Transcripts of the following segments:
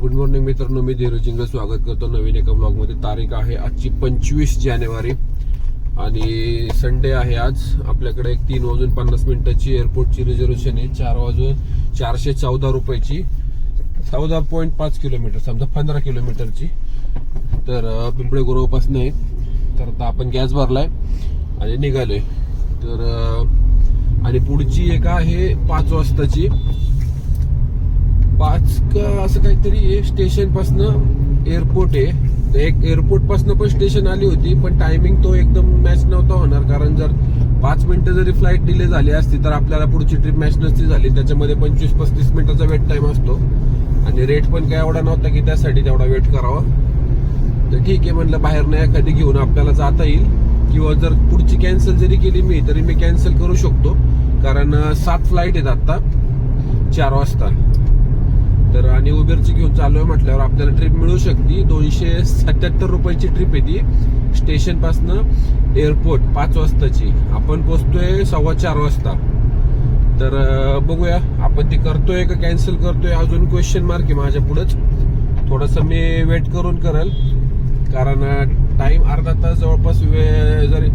Good morning मित्रांनो. मी धीरजिंग स्वागत करतो नवीन एका ब्लॉगमध्ये तारीख आहे आजची पंचवीस जानेवारी आणि संडे आहे आज. आपल्याकडे एक तीन वाजून पन्नास मिनिटाची एअरपोर्टची रिझर्वेशन आहे. चार वाजून चारशे चौदा रुपयाची. चौदा पॉईंट पाच किलोमीटर समजा पंधरा किलोमीटरची तर पिंपळे गुरुपासून आहे. तर आता आपण गॅस भरलाय आणि निघालोय. तर आणि पुढची एक आहे पाच वाजताची. पाच का असं काहीतरी आहे स्टेशनपासनं एअरपोर्ट आहे. तर एक एअरपोर्टपासनं पण स्टेशन आली होती पण टायमिंग तो एकदम मॅच नव्हता होणार. कारण जर पाच मिनिटं जरी फ्लाईट डिले झाली असती तर आपल्याला पुढची ट्रिप मॅच नसती झाली. त्याच्यामध्ये पंचवीस पस्तीस मिनिटाचा वेट टाईम असतो. आणि रेट पण काय एवढा नव्हता की त्यासाठी तेवढा वेट करावा. तर ठीक आहे म्हणलं बाहेर नाही एखादी घेऊन आपल्याला जाता येईल. किंवा जर पुढची कॅन्सल जरी केली मी तरी मी कॅन्सल करू शकतो. कारण सात फ्लाईट आहेत आत्ता. चार वाजता. तर आणि उबेरची घेऊन चालू आहे म्हटल्यावर आपल्याला ट्रिप मिळू शकते. दोनशे सत्याहत्तर रुपयाची ट्रिप आहे ती. स्टेशन एअरपोर्ट पाच वाजताची. आपण पोचतोय सव्वा चार वाजता. तर बघूया. आपण ती करतोय का कॅन्सल करतोय? अजून क्वेश्चन मार्क आहे माझ्या पुढंच. थोडस मी वेट करून करेल. कारण टाइम अर्धा तास जवळपास वे- जर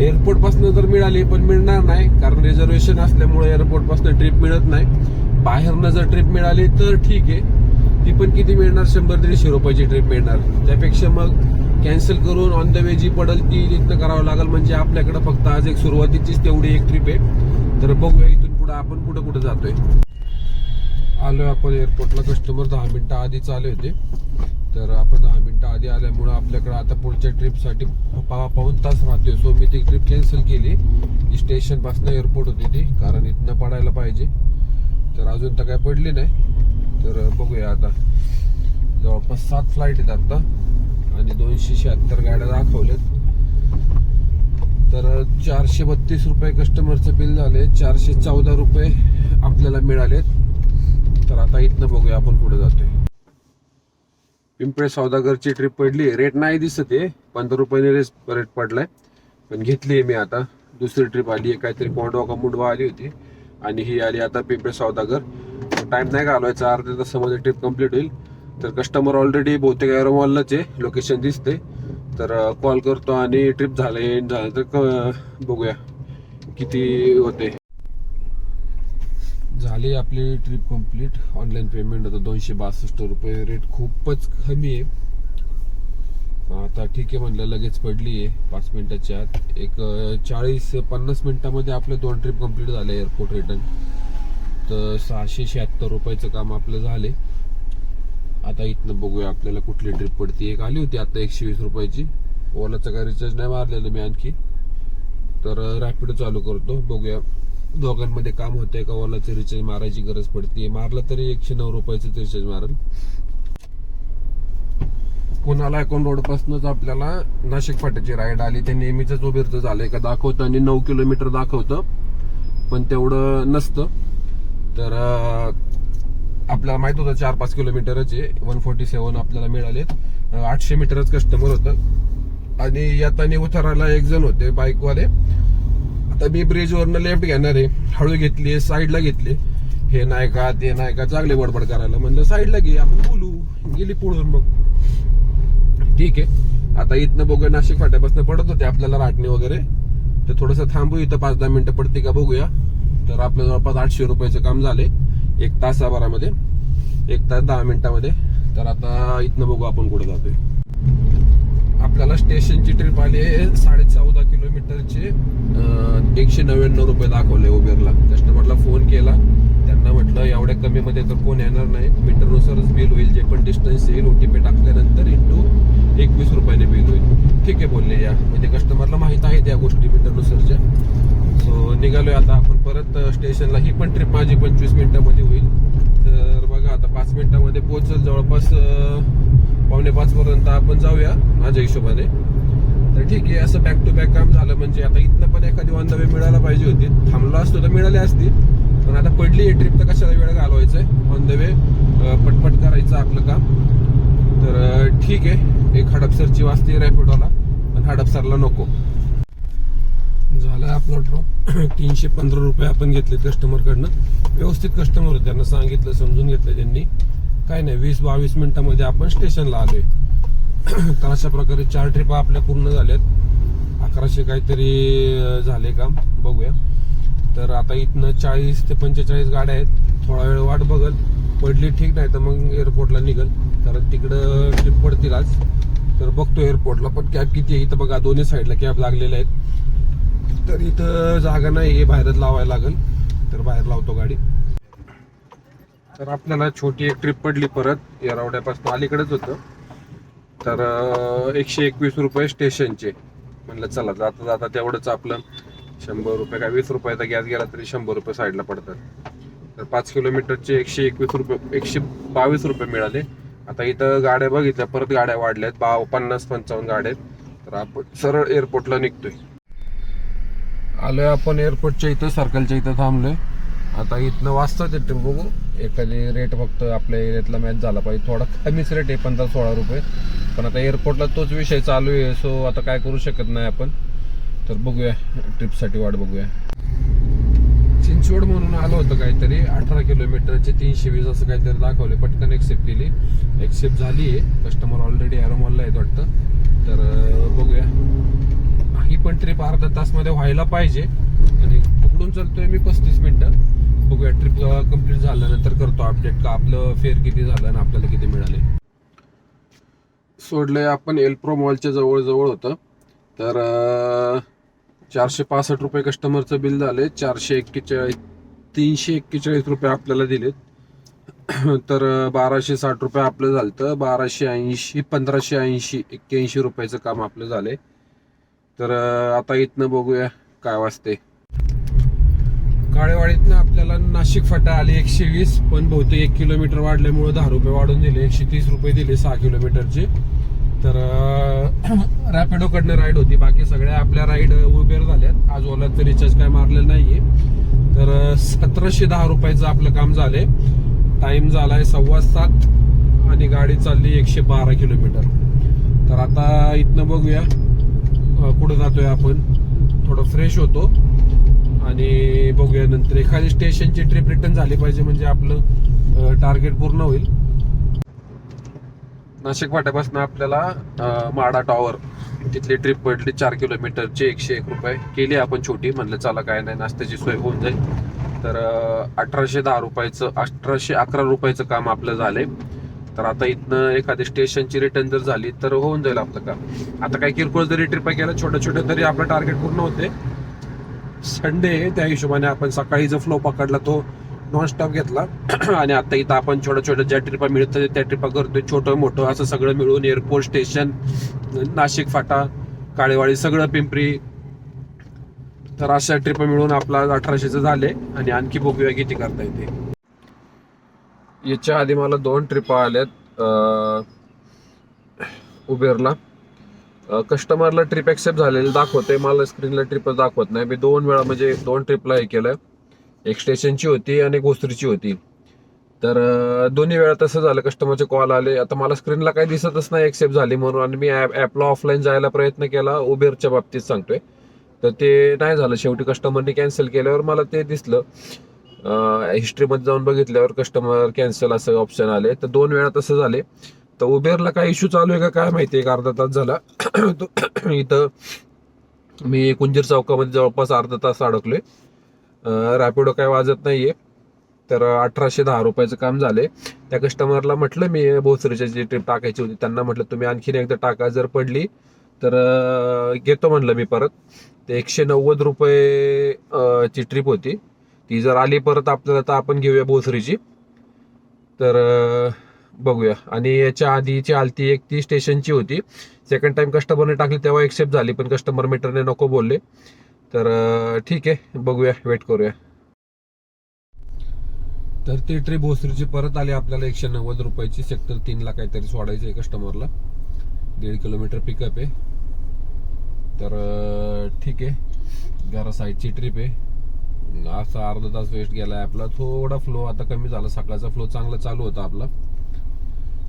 एअरपोर्टपासून जर मिळाली पण मिळणार नाही. कारण रिझर्वेशन असल्यामुळे एअरपोर्टपासून ट्रिप मिळत नाही. बाहेरनं जर ट्रिप मिळाली तर ठीक आहे. ती पण किती मिळणार? शंभर दीडशे रुपयाची ट्रिप मिळणार. त्यापेक्षा मग कॅन्सल करून ऑन द वे जी पडल ती तिथनं करावं लागेल. म्हणजे आपल्याकडं फक्त आज एक सुरुवातीचीच तेवढी एक ट्रिप आहे. तर बघूया इथून पुढे आपण कुठं कुठं जातोय. आलोय आपण एअरपोर्टला कस्टमर दहा मिनिटं आधीच आले होते. तर आपण दहा मिनिटं आधी आल्यामुळं आपल्याकडं आता पुढच्या ट्रिपसाठी पा पाऊन तास राहतोय. सो मी ती ट्रिप कॅन्सल केली. जी एअरपोर्ट होती ती. कारण इथनं पडायला पाहिजे. तर अजून तर काय पडली नाही. तर बघूया आता. जवळपास सात फ्लाईट आहेत आता. आणि दोनशे शहात्तर गाड्या दाखवल्यात. तर चारशे बत्तीस रुपये कस्टमरचं बिल झाले. चारशे चौदा रुपये आपल्याला मिळालेत. तर आता इथनं बघूया आपण पुढे जातोय. पिंपळे सौदागरची ट्रिप पडली. रेट नाही दिसत आहे. पंधरा रुपयाने रेट पडलाय. पण घेतली मी आता. दुसरी ट्रिप आली आहे काहीतरी कोंडवा का मुंडवा आली होती. आणि ही आली आता पिंपळे सौदागर टाईम नाही घालवायचा अर्ध्या तासामध्ये ट्रिप कंप्लीट होईल. तर कस्टमर ऑलरेडी बहुतेक एरोमॉललाच आहे लोकेशन दिसते तर कॉल करतो आणि ट्रिप झाले झालं. तर बघूया किती होते. झाली आपली ट्रिप कंप्लीट ऑनलाईन पेमेंट होतं दोनशे बासष्ट रुपये रेट खूपच कमी आहे. आता ठीक आहे म्हणलं लगेच पडली आहे. पाच मिनिटाच्या आत. एक चाळीस पन्नास मिनिटामध्ये आपले दोन ट्रिप कंप्लीट झाले एअरपोर्ट रिटर्न तर सहाशे शहात्तर रुपयाचं काम आपलं झाले. आता इथनं बघूया आपल्याला कुठली ट्रिप पडते. एक आली होती आता एकशे वीस रुपयाची. ओलाचं काय रिचार्ज नाही मारलेलं मी आणखी. तर रॅपिडो चालू करतो. बघूया. दोघांमध्ये काम होतंय का? ओलाचं रिचार्ज मारायची गरज पडते मारलं तरी एकशे नऊ रुपयाचं रिचार्ज मारेल. पुण्याला एकूण रोड पासूनच आपल्याला नाशिक फाट्याची राईड आली. ते नेहमीच उभेरचं झालंय. का दाखवतं आणि नऊ किलोमीटर दाखवतं. पण तेवढं नसतं. तर आपल्याला माहीत होतं चार पाच किलोमीटरच आहे. वन फोर्टी सेवन आपल्याला मिळाले आठशे मीटरच कस्टमर होतं. आणि येताना उतरायला एक जण होते बाईकवाले आता मी ब्रिजवरनं लेफ्ट घेणार आहे. हळू घेतली साईडला घेतली हे नाही का ते नाही का चांगले बडबड करायला म्हणलं साईडला घे. आपण बोलू. गेली पुढून मग. ठीक आहे. आता इथनं बघूया नाशिक फाट्यापासून पडत होते आपल्याला राटणी वगैरे. तर थोडंसं थांबू इथं पाच दहा मिनिटं पडते का बघूया. तर आपलं जवळपास आठशे रुपयाचं काम झाले एक तासाभरामध्ये एक तास दहा मिनिटामध्ये. तर आता इथनं बघू आपण कुठे जातोय. आपल्याला स्टेशनची ट्रिप आली आहे साडे चौदा किलोमीटरचे एकशे नव्याण्णव रुपये दाखवले उबेरला. कस्टमरला फोन केला. त्यांना म्हटलं एवढ्या कमीमध्ये तर कोण येणार नाही. मीटरनुसारच बिल होईल. जे पण डिस्टन्स येईल ओ टी पी टाकल्यानंतर इंटू एकवीस रुपयाने बिल होईल. ठीक आहे बोलले या. म्हणजे कस्टमरला माहीत आहे त्या गोष्टी मीटरनुसारच्या. सो निघालोय आता आपण परत स्टेशनला ही पण ट्रिप माझी पंचवीस मिनिटामध्ये होईल. तर बघा आता पाच मिनिटामध्ये पोहोचल जवळपास पावणे पाचपर्यंत आपण जाऊया माझ्या हिशोबाने. तर ठीक आहे असं बॅक टू बॅक काम झालं म्हणजे आता इथनं पण एखादी वन द वे मिळायला पाहिजे होती. थांबलो असतो तर मिळाली असती. पण आता पडली ही ट्रिप तर कशाला वेळ घालवायचंय? ऑन द वे पटपट करायचं आपलं काम. तर ठीक आहे. एक हडपसरची वाजते रॅपिडोला पण हडपसरला नको. झालं आपला ड्रॉप तीनशे पंधरा रुपये आपण घेतले कस्टमरकडनं व्यवस्थित कस्टमर होते त्यांना सांगितलं समजून घेतलं त्यांनी. काय नाही वीस बावीस मिनिटामध्ये आपण स्टेशनला आलोय. तर अशा प्रकारे चार ट्रिप आपल्या पूर्ण झाल्यात. अकराशे काहीतरी झाले काम. बघूया. तर आता इथनं चाळीस ते पंचेचाळीस गाड्या आहेत. थोडा वेळ वाट बघल. पडली ठीक नाही तर मग एअरपोर्टला निघल. कारण तिकडं ट्रिप पडतील आज. तर बघतो एअरपोर्टला पण कॅब किती आहे? इथं बघा दोन्ही साईडला कॅब लागलेल्या आहेत. तर इथं जागा नाही आहे. बाहेरच लावायला लागेल. तर बाहेर लावतो गाडी. तर आपल्याला छोटी एक ट्रिप पडली परत. येरावड्यापासून अलीकडेच होतं. तर एकशे एकवीस रुपये स्टेशनचे म्हणलं चला जाता जाता तेवढंच आपलं शंभर रुपये काय वीस रुपयाचा गॅस गेला तरी शंभर रुपये साईडला पडतात. तर पाच किलोमीटरचे एकशे एकवीस रुपये एकशे बावीस रुपये मिळाले. आता इथं गाड्या बघितल्या परत गाड्या वाढल्यात. बा पन्नास पंचावन्न गाड्या आहेत. तर आपण सरळ एअरपोर्टला निघतोय. आलोय आपण एअरपोर्टच्या इथं सर्कलच्या इथं थांबलोय. आता इथनं वाजतात येते बघू. एखादी रेट फक्त आपल्या एरियातला मॅच झाला पाहिजे. थोडा कमीच रेट आहे पंधरा सोळा रुपये. पण आता एअरपोर्टला तोच विषय चालू आहे. सो आता काय करू शकत नाही आपण. तर बघूया ट्रिपसाठी वाट बघूया. चिंचवड म्हणून आलं होतं काहीतरी अठरा किलोमीटरचे तीनशे वीस असं काहीतरी दाखवले पटकन एक्सेप्ट केली एक्सेप्ट झाली आहे कस्टमर ऑलरेडी ॲरोमॉलला आहेत वाटतं. तर बघूया. ही पण ट्रिप अर्धा तासमध्ये व्हायला पाहिजे. आणि पकडून चालतोय मी पस्तीस मिनटं. बघूया ट्रिप कंप्लीट झाल्यानंतर करतो अपडेट का आपलं फेअर किती झालं आणि आपल्याला किती मिळाले. सोडलंय आपण एल्प्रो मॉलच्या जवळ जवळ होतं. तर चारशे पासष्ट रुपये कस्टमरचं बिल झाले. चारशे एक्केचाळीस तीनशे एक्केचाळीस रुपये आपल्याला दिलेत. तर बाराशे साठ रुपये आपलं झालं तर बाराशे ऐंशी पंधराशे ऐंशी एक्क्याऐंशी रुपयाचं काम आपलं झालंय. तर आता इथनं बघूया काय वाजते काळेवाडीतनं आपल्याला नाशिक फाटा आली एकशे वीस पण बहुतेक एक किलोमीटर वाढल्यामुळे दहा रुपये वाढून दिले. एकशे तीस रुपये दिले सहा किलोमीटरचे. तर रॅपिडो कडनं राईड होती. बाकी सगळ्या आपल्या राईड उबेर झाल्यात. आज ओलाचं रिचार्ज काय मारलेलं नाहीये. तर सतराशे दहा रुपयाचं आपलं काम झालंय. टाइम झालाय सव्वा सात आणि गाडी चालली एकशे बारा किलोमीटर. तर आता इथनं बघूया कुठं जातोय आपण. थोडं फ्रेश होतो. आणि बघूया नंतर. एखादी स्टेशनची ट्रिप रिटर्न झाली पाहिजे म्हणजे आपलं टार्गेट पूर्ण होईल. नाशिक फाट्यापासून आपल्याला माडा टॉवर तिथली ट्रिप पडली चार किलोमीटरची एकशे एक रुपये केली आपण छोटी. म्हणलं चला काय नाही नाश्त्याची सोय होऊन जाईल. तर अठराशे दहा रुपयाचं अठराशे अकरा रुपयाचं काम आपलं झालंय. तर आता इथनं एखादी स्टेशनची रिटर्न जर झाली तर होऊन जाईल आपलं काम. आता काय किरकोळ जरी ट्रिपा केल्या छोट्या छोट्या तरी आपलं टार्गेट पूर्ण होते. संडे त्या हिशोबाने आपण सकाळी जो फ्लो पकडला तो नॉन स्टॉप घेतला. आणि आता इथं आपण छोट्या छोट्या ज्या ट्रिपा मिळतात त्या ट्रिपा करतोय छोटं मोठं असं सगळं मिळून एअरपोर्ट स्टेशन नाशिक फाटा काळेवाडी सगळं पिंपरी. तर अशा ट्रिप मिळून आपला अठराशेचं झाले आणि आणखी बघूया किती करता येते. याच्या आधी मला दोन ट्रिपा आल्यात उबेरला. कस्टमरला ट्रिप ॲक्सेप्ट झालेलं दाखवते मला स्क्रीनला ट्रिप दाखवत नाही. मी दोन वेळा म्हणजे दोन ट्रिपला हे केलं. एक स्टेशनची होती आणि एक ओसरीची होती. तर दोन्ही वेळा तसं झालं कस्टमरचे कॉल आले. आता मला स्क्रीनला काही दिसतच नाही एक्सेप्ट झाली म्हणून आणि मी ॲप ॲपला ऑफलाईन जायला प्रयत्न केला. उबेरच्या बाबतीत सांगतोय. तर ते नाही झालं. शेवटी कस्टमरने कॅन्सल केल्यावर मला ते दिसलं. हिस्ट्रीमध्ये जाऊन बघितल्यावर कस्टमर कॅन्सल असं ऑप्शन आले. तर दोन वेळा तसं झाले. तर उबेरला काय इश्यू चालू आहे का काय माहिती एक अर्धा तास झाला. इथं मी कुंजीर चौकामध्ये जवळपास अर्धा तास अडकलोय. रॅपिडो काय वाजत नाहीये. तर अठराशे दहा रुपयाचं काम झाले त्या कस्टमरला म्हटलं मी भोसरीच्या जी ट्रिप टाकायची होती त्यांना म्हटलं तुम्ही आणखीन एकदा टाका जर पडली तर घेतो म्हणलं मी परत. ते एकशे नव्वद रुपये ची ट्रिप होती. ती जर आली परत आपल्याला तर आपण घेऊया भोसरीची. तर बघूया. आणि याच्या आधीची आलती एक ती स्टेशनची होती. सेकंड टाइम कस्टमरने टाकली तेव्हा एक्सेप्ट झाली पण कस्टमर मीटरने नको बोलले. तर ठीक आहे. बघूया. वेट करूया. तर ती ट्रिप भोसरीची परत आली आपल्याला एकशे नव्वद रुपयाची. सेक्टर तीनला काहीतरी सोडायचं आहे कस्टमरला दीड किलोमीटर पिकअप आहे. तर ठीक आहे. घरा साईडची ट्रिप आहे. असा अर्धा तास वेस्ट गेला आहे आपला. थोडा फ्लो आता कमी झाला. सकाळचा फ्लो चांगला चालू होता आपला.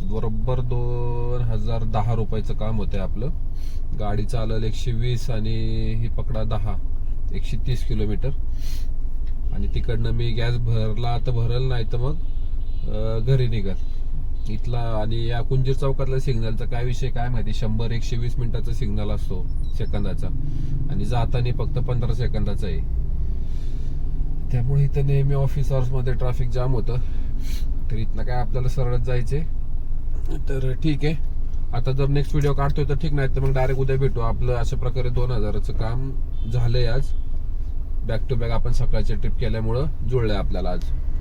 बरोबर दोन हजार दहा रुपयाचं काम होतं आपलं. गाडी चालल एकशे वीस आणि ही पकडा दहा एकशे तीस किलोमीटर. आणि तिकडनं मी गॅस भरला तर भरल नाही तर मग घरी निघल. इथला आणि या कुंजीर चौकातला सिग्नलचा काय विषय काय माहिती? शंभर एकशे वीस मिनिटाचा सिग्नल असतो सेकंदाचा. आणि जाताना फक्त पंधरा सेकंदाचा आहे. त्यामुळे इथं नेहमी ऑफिस आवर्समध्ये ट्राफिक ट्रॅफिक जाम होतं. तर इथनं काय आपल्याला सरळच जायचे तर ठीक आहे. आता जर नेक्स्ट व्हिडिओ काढतोय तर ठीक नाही तर मग डायरेक्ट उद्या भेटू. आपलं अशा प्रकारे दोन हजाराचं काम झालंय आज. बॅक टू बॅक आपण सकाळच्या ट्रिप केल्यामुळं जुळलंय आपल्याला आज.